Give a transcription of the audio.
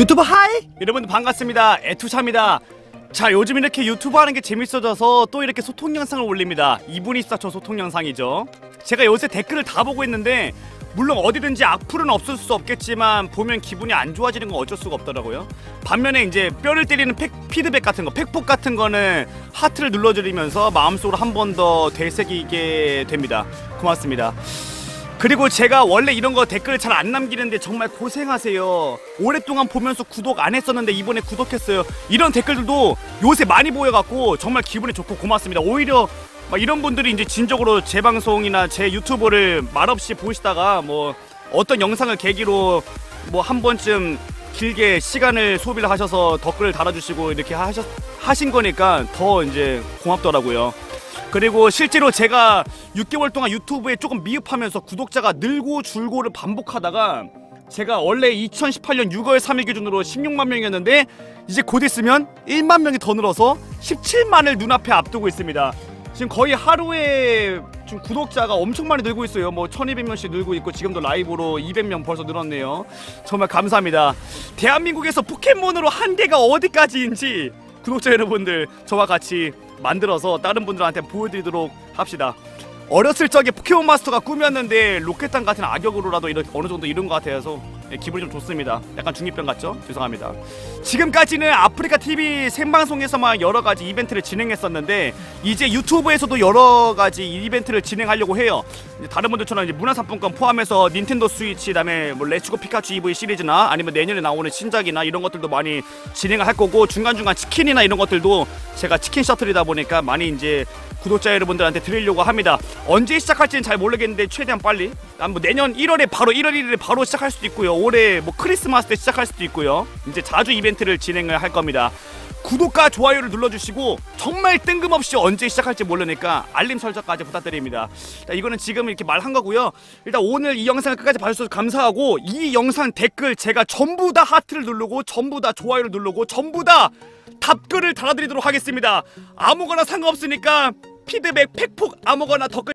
유튜브 하이! 여러분 반갑습니다. 에투샤입니다. 자 요즘 이렇게 유튜브 하는 게 재밌어져서 또 이렇게 소통 영상을 올립니다. 이분이 스타초 소통 영상이죠. 제가 요새 댓글을 다 보고 있는데 물론 어디든지 악플은 없을 수 없겠지만 보면 기분이 안 좋아지는 건 어쩔 수가 없더라고요. 반면에 이제 뼈를 때리는 팩, 피드백 같은 거, 팩폭 같은 거는 하트를 눌러드리면서 마음속으로 한 번 더 되새기게 됩니다. 고맙습니다. 그리고 제가 원래 이런 거 댓글 잘 안 남기는데 정말 고생하세요. 오랫동안 보면서 구독 안 했었는데 이번에 구독했어요. 이런 댓글들도 요새 많이 보여갖고 정말 기분이 좋고 고맙습니다. 오히려 막 이런 분들이 이제 진적으로 제 방송이나 제 유튜브를 말없이 보시다가 뭐 어떤 영상을 계기로 뭐 한 번쯤 길게 시간을 소비를 하셔서 댓글을 달아주시고 이렇게 하셨, 하신 거니까 더 이제 고맙더라고요. 그리고 실제로 제가 6개월 동안 유튜브에 조금 미흡하면서 구독자가 늘고 줄고를 반복하다가 제가 원래 2018년 6월 3일 기준으로 16만 명이었는데 이제 곧 있으면 1만 명이 더 늘어서 17만을 눈앞에 앞두고 있습니다. 지금 거의 하루에 지금 구독자가 엄청 많이 늘고 있어요. 뭐 1200명씩 늘고 있고 지금도 라이브로 200명 벌써 늘었네요. 정말 감사합니다. 대한민국에서 포켓몬으로 한 개가 어디까지인지 구독자 여러분들 저와 같이 만들어서 다른 분들한테 보여드리도록 합시다. 어렸을 적에 포켓몬 마스터가 꿈이었는데 로켓탄 같은 악역으로라도 이렇게 어느 정도 이룬 것 같아서 예, 기분이 좀 좋습니다. 약간 중이병 같죠? 죄송합니다. 지금까지는 아프리카 TV 생방송에서만 여러 가지 이벤트를 진행했었는데 이제 유튜브에서도 여러 가지 이벤트를 진행하려고 해요. 다른 분들처럼 이제 문화상품권 포함해서 닌텐도 스위치, 그다음에 뭐 레츠고 피카츄 EV 시리즈나 아니면 내년에 나오는 신작이나 이런 것들도 많이 진행을 할 거고 중간 중간 치킨이나 이런 것들도 제가 치킨 셔틀이다 보니까 많이 이제 구독자 여러분들한테 드리려고 합니다. 언제 시작할지는 잘 모르겠는데 최대한 빨리. 난뭐 내년 1월에 바로 1월 1일에 바로 시작할 수도 있고요. 올해 뭐 크리스마스 때 시작할 수도 있고요. 이제 자주 이벤트를 진행을 할 겁니다. 구독과 좋아요를 눌러주시고 정말 뜬금없이 언제 시작할지 모르니까 알림 설정까지 부탁드립니다. 자, 이거는 지금 이렇게 말한 거고요. 일단 오늘 이 영상을 끝까지 봐주셔서 감사하고 이 영상 댓글 제가 전부 다 하트를 누르고 전부 다 좋아요를 누르고 전부 다 답글을 달아드리도록 하겠습니다. 아무거나 상관없으니까 피드백 팩폭 아무거나 댓글